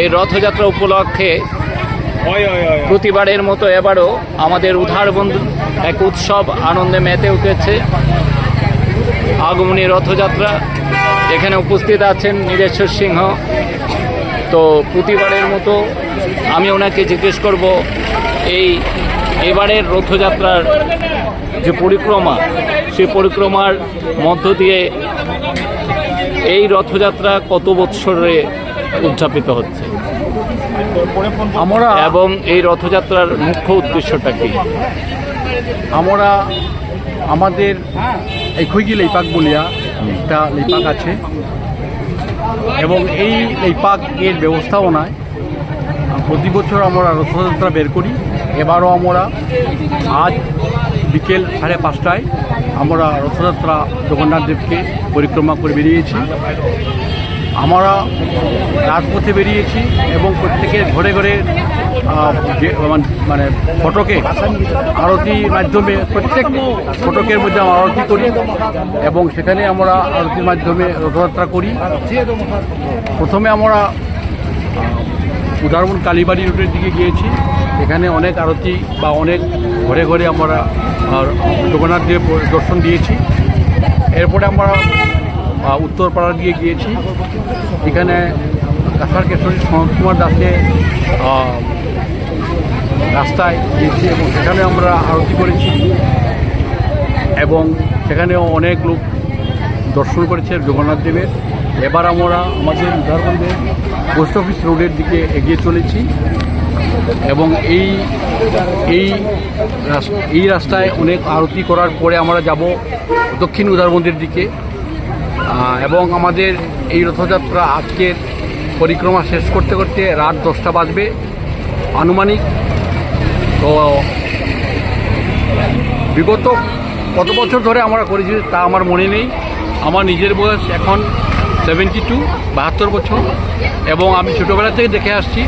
এই রথযাত্রা উপলক্ষে প্রতিবারের মতো এবারও আমাদের উধার বন্ধু এক উৎসব আনন্দে মেতে উঠেছে। আগমনী রথযাত্রা এখানে উপস্থিত আছেন নীলেশ্বর সিংহ। তো প্রতিবারের মতো আমি ওনাকে জিজ্ঞেস করব, এই এবারের রথযাত্রার যে পরিক্রমা সেই পরিক্রমার মধ্য দিয়ে এই রথযাত্রা কত বৎসরে উদযাপিত হচ্ছে? আমরা এবং এই রথযাত্রার মুখ্য উদ্দেশ্যটা কি? আমরা আমাদের এই খুইগি লেপাক বলিয়া একটা লেপাক আছে। এবং এই লেপাক এর ব্যবস্থাপনায় প্রতি বছর আমরা রথযাত্রা বের করি। এবারও আমরা আজ বিকেল সাড়ে পাঁচটায় আমরা রথযাত্রা জগন্নাথ দেবকে পরিক্রমা করে বেরিয়েছি। আমরা রাজপথে বেরিয়েছি এবং প্রত্যেকের ঘরে ঘরে মান- মানে ফটকে আরতির মাধ্যমে প্রত্যেক ফটকের মধ্যে আমরা আরতি করি এবং সেখানে আমরা আরতির মাধ্যমে রথযাত্রা করি। প্রথমে আমরা উদাহরণ কালীবাড়ি রোডের দিকে গিয়েছি। এখানে অনেক আরতি বা অনেক ঘরে ঘরে আমরা জগন্নাথ দেব দর্শন দিয়েছি। এরপরে আমরা উত্তরপাড়া দিয়ে গিয়েছি। এখানে কাছার কেশরী সনত কুমার দাসের রাস্তায় গিয়েছি এবং সেখানে আমরা আরতি করেছি এবং সেখানেও অনেক লোক দর্শন করেছে জগন্নাথ দেবের। এবার আমরা আমাদের উদাহরণদের পোস্ট অফিস রোডের দিকে এগিয়ে চলেছি এবং এই এই এই রাস্তায় অনেক আরতি করার পরে আমরা যাব দক্ষিণ উদারবন্দের দিকে। এবং আমাদের এই রথযাত্রা আজকের পরিক্রমা শেষ করতে করতে রাত দশটা বাজবে, আনুমানিক। তো বিগত কত বছর ধরে আমরা করেছি তা আমার মনে নেই। আমার নিজের বয়স এখন সেভেন্টি টু বাহাত্তর বছর, এবং আমি ছোটোবেলা থেকে দেখে আসছি।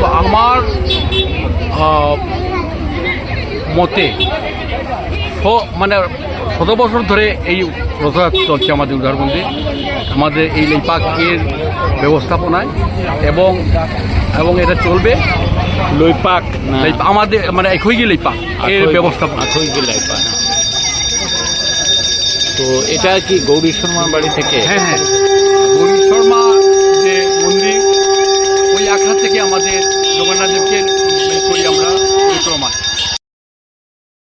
তো আমার মতে মানে শত বছর ধরে এই রথযাত্রা চলছে আমাদের উদাহরণে আমাদের এই লৈপাকের ব্যবস্থাপনায় এবং এবং এটা চলবে লৈপাক আমাদের মানে একই লৈপাক এর ব্যবস্থাপনা। আখই লৈপাক তো এটা কি গৌরী শর্মার বাড়ি থেকে? হ্যাঁ হ্যাঁ।